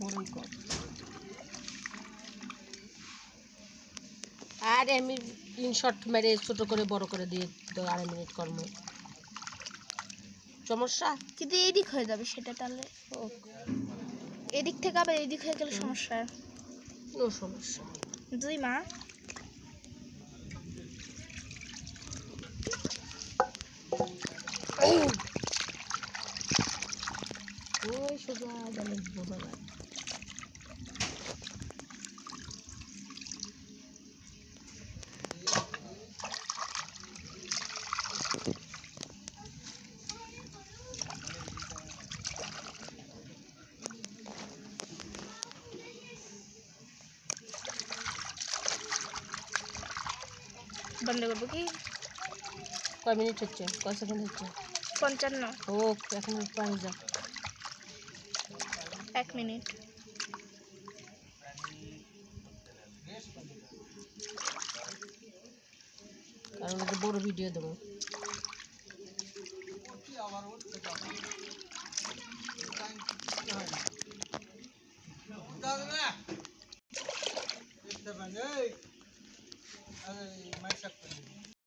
বড়ই কর আর আমি ইনশর্ট মেরে ছোট করে বড় করে দিয়ে তো আড়াই মিনিট কর্ম। সমস্যা? যদি এদিক হয়ে যাবে সেটা তাহলে। এদিক থেকে আবার এদিক হয়ে গেলে সমস্যা। কোনো সমস্যা দুই মা। ওই সোজা গেলে বোঝা যায়। বন্ধ করবো কি কয় মিনিট হচ্ছে কয় সেকেন্ড হচ্ছে পঞ্চান্ন হোক এখন পানি যা এক মিনিট কারণ বড় ভিডিও দেবো। মাইশাক